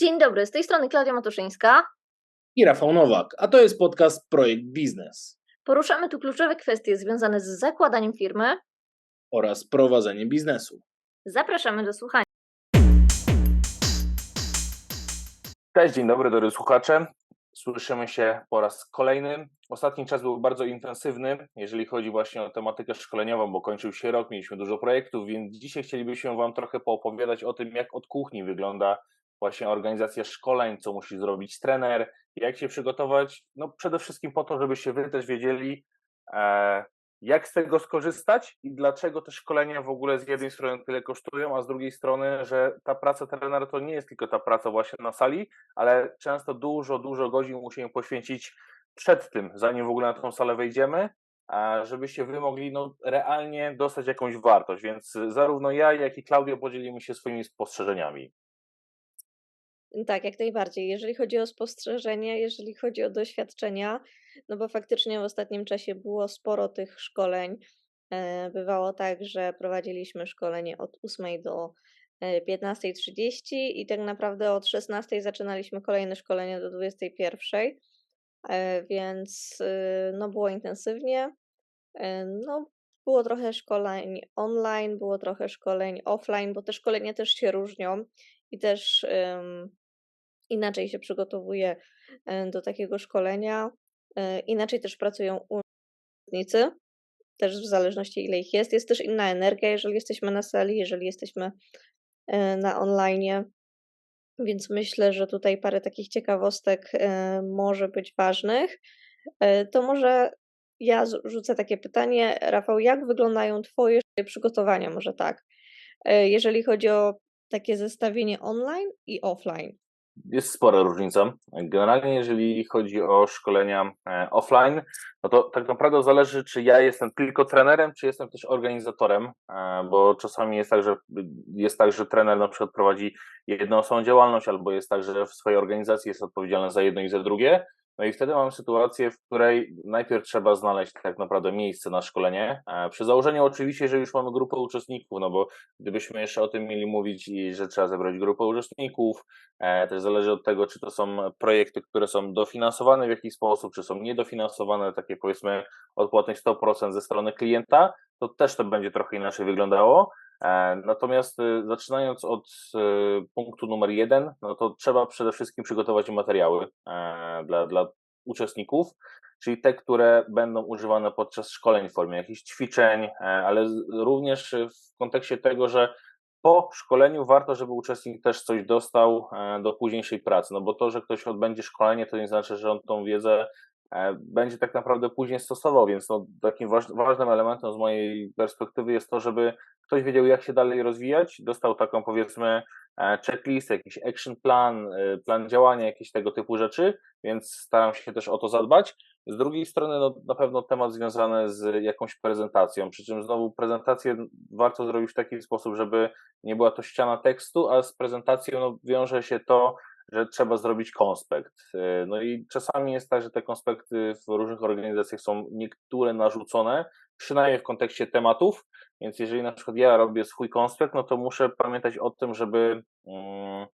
Dzień dobry, z tej strony Klaudia Matuszyńska. i Rafał Nowak, a to jest podcast Projekt Biznes Poruszamy tu kluczowe kwestie związane z zakładaniem firmy. oraz prowadzenie biznesu. Zapraszamy do słuchania. Cześć, dzień dobry, drodzy słuchacze. Słyszymy się po raz kolejny. Ostatni czas był bardzo intensywny, jeżeli chodzi właśnie o tematykę szkoleniową, bo kończył się rok, mieliśmy dużo projektów, więc dzisiaj chcielibyśmy Wam trochę poopowiadać o tym, jak od kuchni wygląda właśnie organizacja szkoleń, co musi zrobić trener, jak się przygotować. No przede wszystkim po to, żebyście Wy też wiedzieli, e, jak z tego skorzystać i dlaczego te szkolenia w ogóle z jednej strony tyle kosztują, a z drugiej strony, że ta praca trenera to nie jest tylko ta praca właśnie na sali, ale często dużo, dużo godzin musimy poświęcić przed tym, zanim w ogóle na tą salę wejdziemy, żebyście wy mogli no, realnie dostać jakąś wartość. Więc zarówno ja, jak i Klaudio podzielimy się swoimi spostrzeżeniami. Tak, jak najbardziej. Jeżeli chodzi o spostrzeżenia, jeżeli chodzi o doświadczenia, no bo faktycznie w ostatnim czasie było sporo tych szkoleń. E, Bywało tak, że prowadziliśmy szkolenie od 8 do e, 15.30 i tak naprawdę od 16 zaczynaliśmy kolejne szkolenie do 21. E, Więc no było intensywnie. E, No, było trochę szkoleń online, było trochę szkoleń offline, bo te szkolenia też się różnią i też inaczej się przygotowuje e, do takiego szkolenia. e, Inaczej też pracują uczestnicy, też w zależności ile ich jest. Jest też inna energia, jeżeli jesteśmy na sali, jeżeli jesteśmy e, na online. Więc myślę, że tutaj parę takich ciekawostek może być ważnych. To może ja rzucę takie pytanie, Rafał, jak wyglądają Twoje przygotowania? Może tak, jeżeli chodzi o takie zestawienie online i offline. Jest spora różnica. Generalnie, jeżeli chodzi o szkolenia e, offline, no to tak naprawdę zależy, czy ja jestem tylko trenerem, czy jestem też organizatorem, e, bo czasami jest tak, że jest tak, że trener na przykład prowadzi jednoosobową działalność, albo jest tak, że w swojej organizacji jest odpowiedzialny za jedno i za drugie. No i wtedy mamy sytuację, w której najpierw trzeba znaleźć tak naprawdę miejsce na szkolenie. e, Przy założeniu oczywiście, że już mamy grupę uczestników, no bo gdybyśmy jeszcze o tym mieli mówić że trzeba zebrać grupę uczestników, E, Też zależy od tego, czy to są projekty, które są dofinansowane w jakiś sposób, czy są niedofinansowane, takie powiedzmy odpłatność 100% ze strony klienta, to też to będzie trochę inaczej wyglądało. E, Natomiast y, zaczynając od y, punktu numer jeden, no to trzeba przede wszystkim przygotować materiały e, dla, dla uczestników, czyli te, które będą używane podczas szkoleń w formie jakichś ćwiczeń, e, ale również w kontekście tego, że po szkoleniu warto, żeby uczestnik też coś dostał do późniejszej pracy, no bo to, że ktoś odbędzie szkolenie, to nie znaczy, że on tą wiedzę będzie tak naprawdę później stosował, więc no, takim waż, ważnym elementem z mojej perspektywy jest to, żeby ktoś wiedział, jak się dalej rozwijać, dostał taką powiedzmy e, checklist, jakiś action plan, e, plan działania, jakieś tego typu rzeczy, więc staram się też o to zadbać. Z drugiej strony, no, na pewno temat związany z jakąś prezentacją, przy czym znowu prezentację warto zrobić w taki sposób, żeby nie była to ściana tekstu, a z prezentacją no, wiąże się to, że trzeba zrobić konspekt. Yy, No i czasami jest tak, że te konspekty w różnych organizacjach są niektóre narzucone, przynajmniej w kontekście tematów, więc jeżeli na przykład ja robię swój konspekt, no to muszę pamiętać o tym, żeby mm,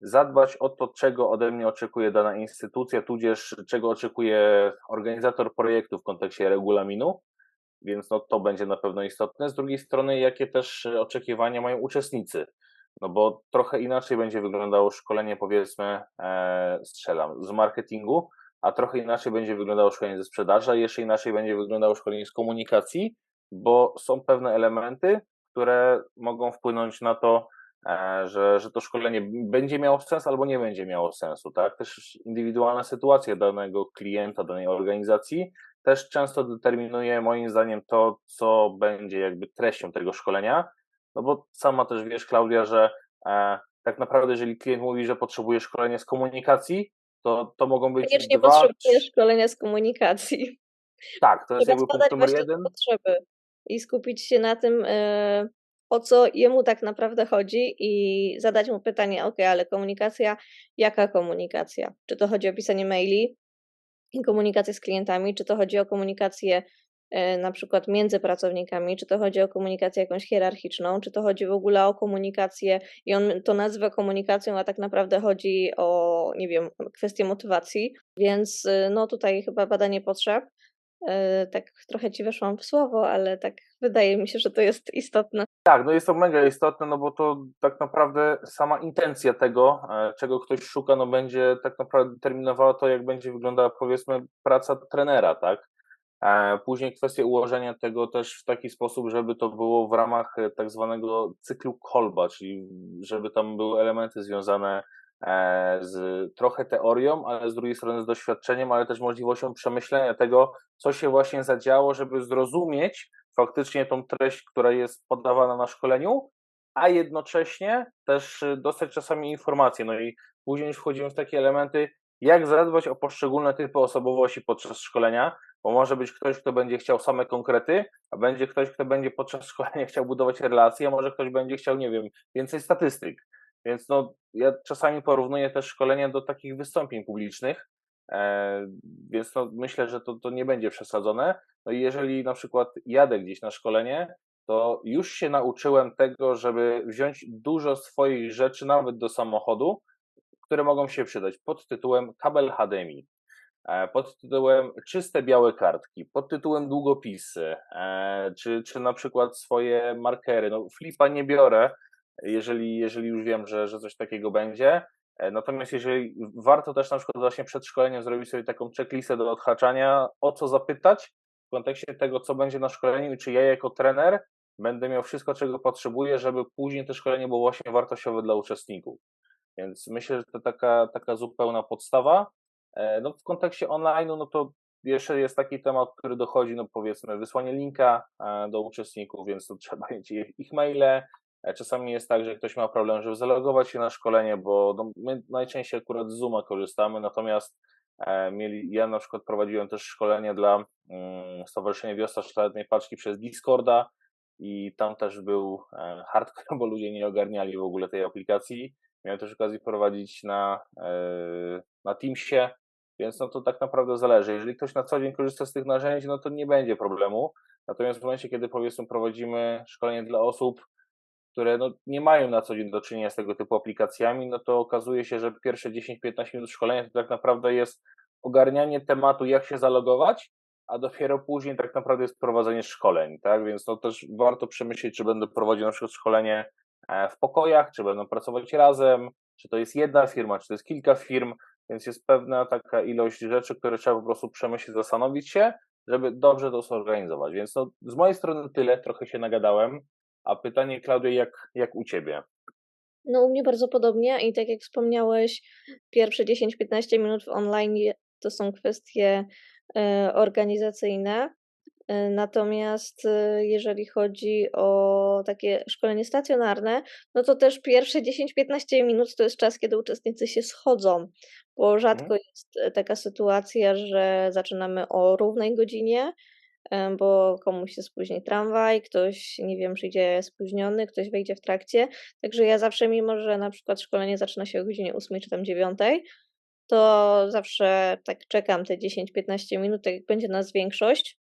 zadbać o to, czego ode mnie oczekuje dana instytucja, tudzież czego oczekuje organizator projektu w kontekście regulaminu, więc no, to będzie na pewno istotne. Z drugiej strony, jakie też e, oczekiwania mają uczestnicy, no bo trochę inaczej będzie wyglądało szkolenie, powiedzmy, e, strzelam, z marketingu, a trochę inaczej będzie wyglądało szkolenie ze sprzedaży, a jeszcze inaczej będzie wyglądało szkolenie z komunikacji, bo są pewne elementy, które mogą wpłynąć na to, e, że, że to szkolenie będzie miało sens albo nie będzie miało sensu, tak? Też indywidualna sytuacja danego klienta, danej organizacji też często determinuje moim zdaniem to, co będzie jakby treścią tego szkolenia, no bo sama też wiesz, Klaudia, że e, tak naprawdę jeżeli klient mówi, że potrzebuje szkolenia z komunikacji, to, to mogą być Koniecznie dwa, potrzebuje szkolenia z komunikacji. tak, to jest jakby punkt numer jeden. potrzeby i skupić się na tym, e, o co jemu tak naprawdę chodzi i zadać mu pytanie, ok, ale komunikacja, jaka komunikacja? Czy to chodzi o pisanie maili i komunikację z klientami, czy to chodzi o komunikację na przykład między pracownikami, czy to chodzi o komunikację jakąś hierarchiczną, czy to chodzi w ogóle o komunikację i on to nazywa komunikacją, a tak naprawdę chodzi o, nie wiem, kwestię motywacji, więc y, no tutaj chyba badanie potrzeb. E, Tak trochę ci weszłam w słowo, ale tak wydaje mi się, że to jest istotne. Tak, no jest to mega istotne, no bo to tak naprawdę sama intencja tego, e, czego ktoś szuka, no będzie tak naprawdę determinowała to, jak będzie wyglądała powiedzmy praca trenera, tak? E, Później kwestia ułożenia tego też w taki sposób, żeby to było w ramach e, tak zwanego cyklu kolba, czyli żeby tam były elementy związane e, z trochę teorią, ale z drugiej strony z doświadczeniem, ale też możliwością przemyślenia tego, co się właśnie zadziało, żeby zrozumieć faktycznie tą treść, która jest podawana na szkoleniu, a jednocześnie też dostać czasami informacje. No i później już wchodzimy w takie elementy, jak zadbać o poszczególne typy osobowości podczas szkolenia, bo może być ktoś, kto będzie chciał same konkrety, a będzie ktoś, kto będzie podczas szkolenia chciał budować relacje, a może ktoś będzie chciał, nie wiem, więcej statystyk. Więc no, ja czasami porównuję też szkolenia do takich wystąpień publicznych, e, więc no, myślę, że to, to nie będzie przesadzone. No i jeżeli na przykład jadę gdzieś na szkolenie, to już się nauczyłem tego, żeby wziąć dużo swoich rzeczy, nawet do samochodu, które mogą się przydać pod tytułem kabel HDMI, e, pod tytułem czyste białe kartki, pod tytułem długopisy, e, czy, czy na przykład swoje markery. No, flipa nie biorę, jeżeli, jeżeli już wiem, że, że coś takiego będzie. E, Natomiast jeżeli warto też na przykład właśnie przed szkoleniem zrobić sobie taką checklistę do odhaczania, o co zapytać w kontekście tego, co będzie na szkoleniu i czy ja jako trener będę miał wszystko, czego potrzebuję, żeby później to szkolenie było właśnie wartościowe dla uczestników. Więc myślę, że to taka, taka zupełna podstawa. E, No w kontekście online, no to jeszcze jest taki temat, który dochodzi, no powiedzmy, wysłanie linka e, do uczestników, więc to trzeba mieć ich, maile. E, Czasami jest tak, że ktoś ma problem, żeby zalogować się na szkolenie, bo no, my najczęściej akurat z Zooma korzystamy, natomiast mieli, ja na przykład prowadziłem też szkolenie dla mm, Stowarzyszenia Wiosna Szlachetnej Paczki przez Discorda i tam też był hardcore, bo ludzie nie ogarniali w ogóle tej aplikacji. Miałem też okazję prowadzić na, e, na Teamsie, więc no to tak naprawdę zależy. Jeżeli ktoś na co dzień korzysta z tych narzędzi, no to nie będzie problemu. Natomiast w momencie, kiedy powiedzmy prowadzimy szkolenie dla osób, które no, nie mają na co dzień do czynienia z tego typu aplikacjami, no to okazuje się, że pierwsze 10-15 minut szkolenia to tak naprawdę jest ogarnianie tematu, jak się zalogować, a dopiero później tak naprawdę jest prowadzenie szkoleń, tak? Więc to też warto przemyśleć, czy będę prowadził na przykład szkolenie w pokojach, czy będą pracować razem, czy to jest jedna firma, czy to jest kilka firm, więc jest pewna taka ilość rzeczy, które trzeba po prostu przemyśleć, zastanowić się, żeby dobrze to zorganizować. Więc no, z mojej strony tyle, trochę się nagadałem, a pytanie, Klaudia, jak, jak u Ciebie? No, u mnie bardzo podobnie i tak jak wspomniałeś, pierwsze 10-15 minut w online to są kwestie e, organizacyjne. E, Natomiast e, jeżeli chodzi o takie szkolenie stacjonarne, no to też pierwsze 10-15 minut to jest czas, kiedy uczestnicy się schodzą, bo rzadko jest e, taka sytuacja, że zaczynamy o równej godzinie, bo komuś się spóźni tramwaj, ktoś, nie wiem, przyjdzie spóźniony, ktoś wejdzie w trakcie. Także ja zawsze, mimo że na przykład szkolenie zaczyna się o godzinie 8 czy tam 9, to zawsze tak czekam te 10-15 minut, tak jak będzie nas większość, y,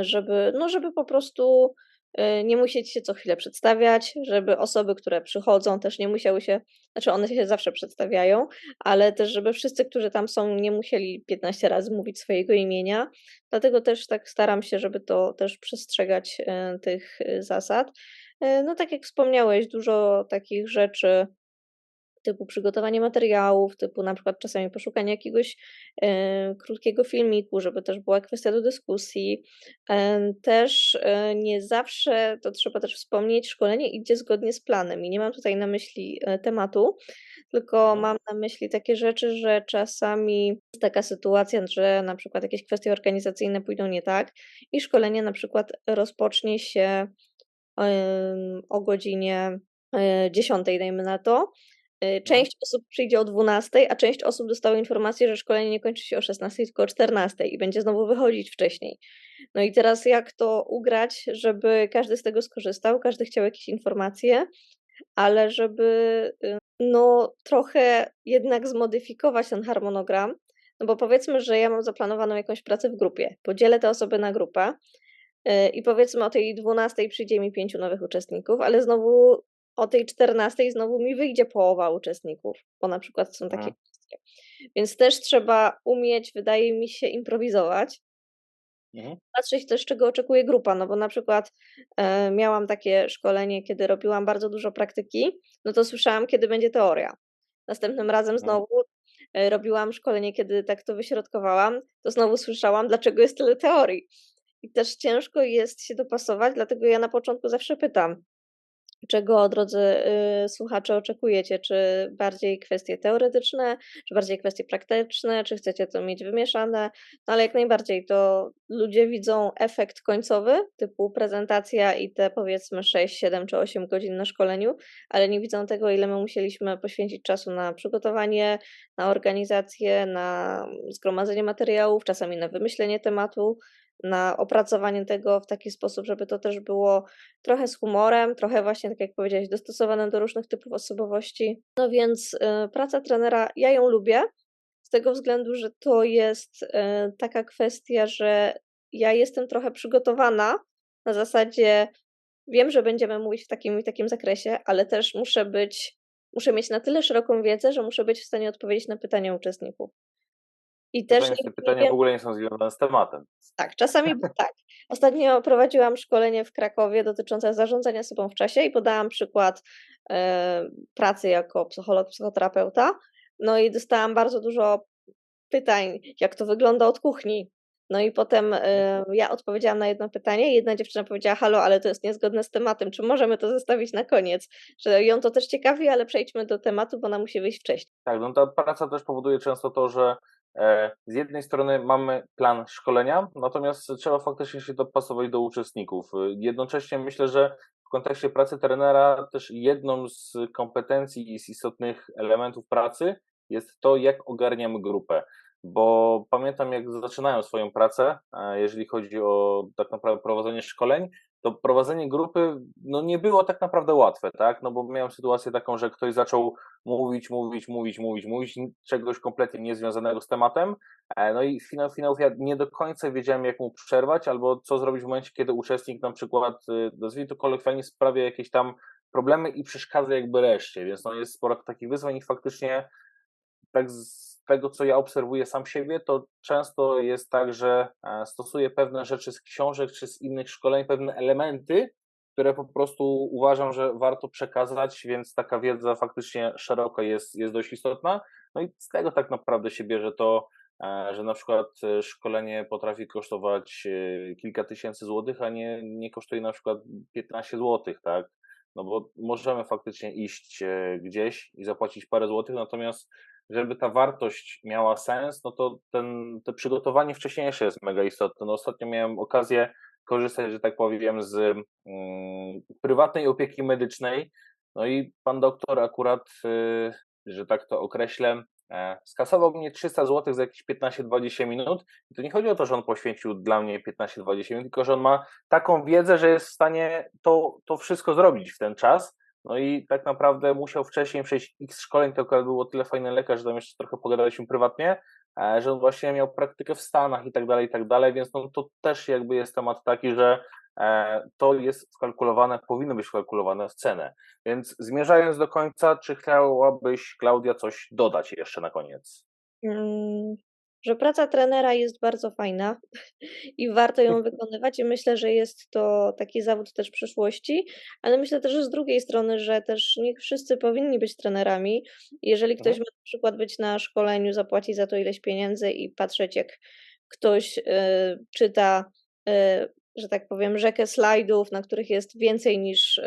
żeby, no żeby po prostu y, nie musieć się co chwilę przedstawiać, żeby osoby, które przychodzą, też nie musiały się, znaczy one się zawsze przedstawiają, ale też, żeby wszyscy, którzy tam są, nie musieli 15 razy mówić swojego imienia. Dlatego też tak staram się, żeby to też przestrzegać y, tych y, zasad. Y, No tak jak wspomniałeś, dużo takich rzeczy typu przygotowanie materiałów, typu na przykład czasami poszukanie jakiegoś e, krótkiego filmiku, żeby też była kwestia do dyskusji. E, też e, nie zawsze, to trzeba też wspomnieć, szkolenie idzie zgodnie z planem i nie mam tutaj na myśli e, tematu, tylko Mhm. mam na myśli takie rzeczy, że czasami jest taka sytuacja, że na przykład jakieś kwestie organizacyjne pójdą nie tak i szkolenie na przykład rozpocznie się o godzinie e, 10, dajmy na to. E, Część osób przyjdzie o 12, a część osób dostała informację, że szkolenie nie kończy się o 16, tylko o 14 i będzie znowu wychodzić wcześniej. No i teraz jak to ugrać, żeby każdy z tego skorzystał, każdy chciał jakieś informacje, ale żeby y, no trochę jednak zmodyfikować ten harmonogram, no bo powiedzmy, że ja mam zaplanowaną jakąś pracę w grupie, podzielę te osoby na grupę y, i powiedzmy o tej 12 przyjdzie mi pięciu nowych uczestników, ale znowu o tej 14 znowu mi wyjdzie połowa uczestników, bo na przykład są takie kwestie. Więc też trzeba umieć, wydaje mi się, improwizować. Mhm. Patrzeć też, czego oczekuje grupa, no bo na przykład e, miałam takie szkolenie, kiedy robiłam bardzo dużo praktyki, no to słyszałam, kiedy będzie teoria. Następnym razem Mhm. znowu e, robiłam szkolenie, kiedy tak to wyśrodkowałam, to znowu słyszałam, dlaczego jest tyle teorii. I też ciężko jest się dopasować, dlatego ja na początku zawsze pytam, czego, drodzy y, słuchacze, oczekujecie? Czy bardziej kwestie teoretyczne, czy bardziej kwestie praktyczne, czy chcecie to mieć wymieszane? No ale jak najbardziej to ludzie widzą efekt końcowy, typu prezentacja i te powiedzmy 6, 7 czy 8 godzin na szkoleniu, ale nie widzą tego, ile my musieliśmy poświęcić czasu na przygotowanie, na organizację, na zgromadzenie materiałów, czasami na wymyślenie tematu, na opracowanie tego w taki sposób, żeby to też było trochę z humorem, trochę właśnie, tak jak powiedziałeś, dostosowane do różnych typów osobowości. No więc y, praca trenera, ja ją lubię, z tego względu, że to jest y, taka kwestia, że ja jestem trochę przygotowana na zasadzie, wiem, że będziemy mówić w takim i takim zakresie, ale też muszę być, muszę mieć na tyle szeroką wiedzę, że muszę być w stanie odpowiedzieć na pytania uczestników. I też nie, te pytania w ogóle nie są związane z tematem. tak, czasami tak. Ostatnio prowadziłam szkolenie w Krakowie dotyczące zarządzania sobą w czasie i podałam przykład e, pracy jako psycholog, psychoterapeuta. No i dostałam bardzo dużo pytań, jak to wygląda od kuchni. No i potem e, ja odpowiedziałam na jedno pytanie i jedna dziewczyna powiedziała, halo, ale to jest niezgodne z tematem, czy możemy to zostawić na koniec? Że ją to też ciekawi, ale przejdźmy do tematu, bo ona musi wyjść wcześniej. Tak, no ta praca też powoduje często to, że z jednej strony mamy plan szkolenia, natomiast trzeba faktycznie się dopasować do uczestników. E, Jednocześnie myślę, że w kontekście pracy trenera też jedną z kompetencji i z istotnych elementów pracy jest to, jak ogarniamy grupę. Bo pamiętam, jak zaczynałem swoją pracę, e, jeżeli chodzi o tak naprawdę prowadzenie szkoleń, to prowadzenie grupy no, nie było tak naprawdę łatwe, tak? No bo miałem sytuację taką, że ktoś zaczął mówić, mówić, mówić, mówić, mówić, czegoś kompletnie niezwiązanego z tematem. E, No i finał finałów ja nie do końca wiedziałem, jak mu przerwać, albo co zrobić w momencie, kiedy uczestnik na przykład, y, nazwijmy to kolokwialnie, sprawia jakieś tam problemy i przeszkadza jakby reszcie, więc no jest sporo takich wyzwań i faktycznie tak tego, co ja obserwuję sam siebie, to często jest tak, że e, stosuję pewne rzeczy z książek czy z innych szkoleń, pewne elementy, które po prostu uważam, że warto przekazać, więc taka wiedza faktycznie szeroka jest, jest dość istotna. No i z tego tak naprawdę się bierze to, e, że na przykład e, szkolenie potrafi kosztować kilka tysięcy złotych, a nie, nie kosztuje na przykład 15 złotych, tak? No bo możemy faktycznie iść gdzieś i zapłacić parę złotych, natomiast żeby ta wartość miała sens, no to ten, to przygotowanie wcześniejsze jest mega istotne. No ostatnio miałem okazję korzystać, że tak powiem, z mm, prywatnej opieki medycznej. No i pan doktor akurat, y, że tak to określę, e, skasował mnie 300 zł za jakieś 15-20 minut. I to nie chodzi o to, że on poświęcił dla mnie 15-20 minut, tylko że on ma taką wiedzę, że jest w stanie to, to wszystko zrobić w ten czas. No i tak naprawdę musiał wcześniej przejść x szkoleń, to akurat było tyle fajny lekarz, że tam jeszcze trochę pogadaliśmy prywatnie, e, że on właśnie miał praktykę w Stanach i tak dalej, i tak dalej, więc no to też jakby jest temat taki, że e, to jest wkalkulowane, powinno być wkalkulowane w cenę. Więc zmierzając do końca, czy chciałabyś, Klaudia, coś dodać jeszcze na koniec? Że praca trenera jest bardzo fajna i warto ją wykonywać i myślę, że jest to taki zawód też przyszłości, ale myślę też że z drugiej strony, że też nie wszyscy powinni być trenerami. Jeżeli ktoś Mhm. ma na przykład być na szkoleniu, zapłaci za to ileś pieniędzy i patrzeć jak ktoś y, czyta, y, że tak powiem, rzekę slajdów, na których jest więcej niż y,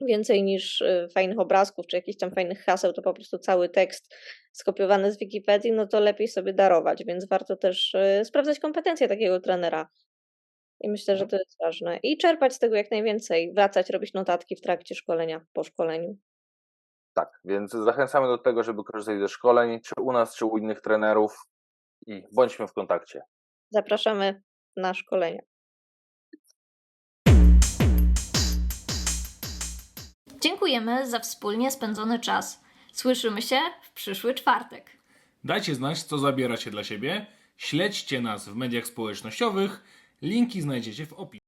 więcej niż y, fajnych obrazków czy jakichś tam fajnych haseł, to po prostu cały tekst skopiowany z Wikipedii, no to lepiej sobie darować, więc warto też y, sprawdzać kompetencje takiego trenera. I myślę, że Mhm. to jest ważne. I czerpać z tego jak najwięcej, wracać, robić notatki w trakcie szkolenia, po szkoleniu. Tak, więc zachęcamy do tego, żeby korzystać ze szkoleń, czy u nas, czy u innych trenerów i bądźmy w kontakcie. Zapraszamy na szkolenia. Dziękujemy za wspólnie spędzony czas. Słyszymy się w przyszły czwartek. Dajcie znać, co zabieracie dla siebie, śledźcie nas w mediach społecznościowych Linki znajdziecie w opisie.